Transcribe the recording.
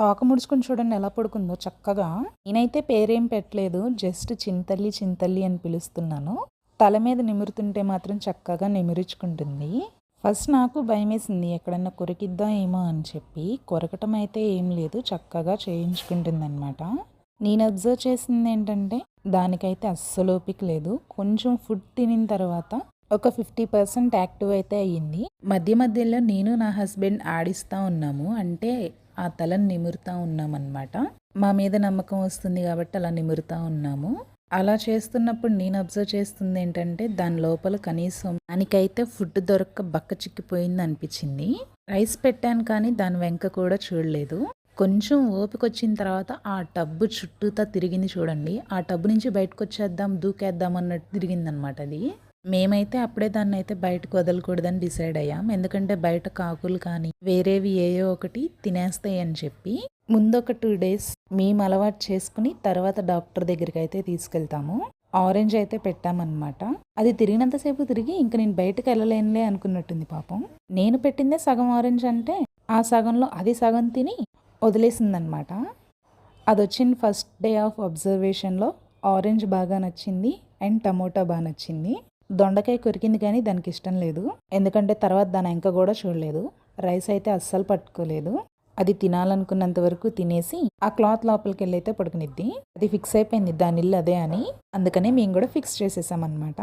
తోక ముడుచుకుని చూడండి ఎలా పడుకుందో చక్కగా. నేనైతే పేరేం పెట్టలేదు జస్ట్ చింతల్లి చింతల్లి అని పిలుస్తున్నాను. తల మీద నిమురుతుంటే మాత్రం చక్కగా నిమురుచుకుంటుంది. ఫస్ట్ నాకు భయం వేసింది ఎక్కడన్నా కొరికిద్దా ఏమో అని చెప్పి. కొరకటం అయితే ఏం లేదు చక్కగా చేయించుకుంటుందన్నమాట. నేను అబ్జర్వ్ చేసింది ఏంటంటే దానికైతే అస్సలు ఓపిక లేదు. కొంచెం ఫుడ్ తినిన తర్వాత ఒక ఫిఫ్టీ పర్సెంట్ యాక్టివ్ అయితే అయ్యింది. మధ్య మధ్యలో నేను నా హస్బెండ్ ఆడిస్తూ ఉన్నాము. అంటే ఆ తలను నిమురుతూ ఉన్నామన్నమాట. మా మీద నమ్మకం వస్తుంది కాబట్టి అలా నిమురుతూ ఉన్నాము. అలా చేస్తున్నప్పుడు నేను అబ్జర్వ్ చేస్తుంది ఏంటంటే దాని లోపల కనీసం దానికైతే ఫుడ్ దొరక్క బక్క చిక్కిపోయింది అనిపించింది. రైస్ పెట్టాను కానీ దాని వెంక కూడా చూడలేదు. కొంచెం ఓపిక వచ్చిన తర్వాత ఆ టబ్బు చుట్టూతా తిరిగింది చూడండి. ఆ టబ్బు నుంచి బయటకు వచ్చేద్దాం దూకేద్దాం అన్నట్టు తిరిగిందనమాట అది. మేమైతే అప్పుడే దాన్ని అయితే బయటకు వదలకూడదని డిసైడ్ అయ్యాం. ఎందుకంటే బయట కాకులు కానీ వేరేవి ఏయో ఒకటి తినేస్తాయి అని చెప్పి ముందు ఒక టూ డేస్ మేము అలవాటు చేసుకుని తర్వాత డాక్టర్ దగ్గరికి అయితే తీసుకెళ్తాము. ఆరెంజ్ అయితే పెట్టామన్నమాట. అది తిరిగినంతసేపు తిరిగి ఇంక నేను బయటకు వెళ్ళలేనులే అనుకున్నట్టుంది పాపం. నేను పెట్టిందే సగం ఆరెంజ్ అంటే ఆ సగంలో అది సగం తిని వదిలేసిందనమాట అది వచ్చిన ఫస్ట్ డే ఆఫ్ అబ్జర్వేషన్లో ఆరెంజ్ బాగా నచ్చింది అండ్ టమోటా బాగా నచ్చింది. దొండకాయ కొరికింది కానీ దానికి ఇష్టం లేదు. ఎందుకంటే తర్వాత దాని వెంక కూడా చూడలేదు. రైస్ అయితే అస్సలు పట్టుకోలేదు. అది తినాలనుకున్నంత వరకు తినేసి ఆ క్లాత్ లోపలికి వెళ్ళి అయితే పడుకునిద్ది. అది ఫిక్స్ అయిపోయింది. దాని ఇల్లు అదే అని. అందుకనే మేము కూడా ఫిక్స్ చేసేసాం అనమాట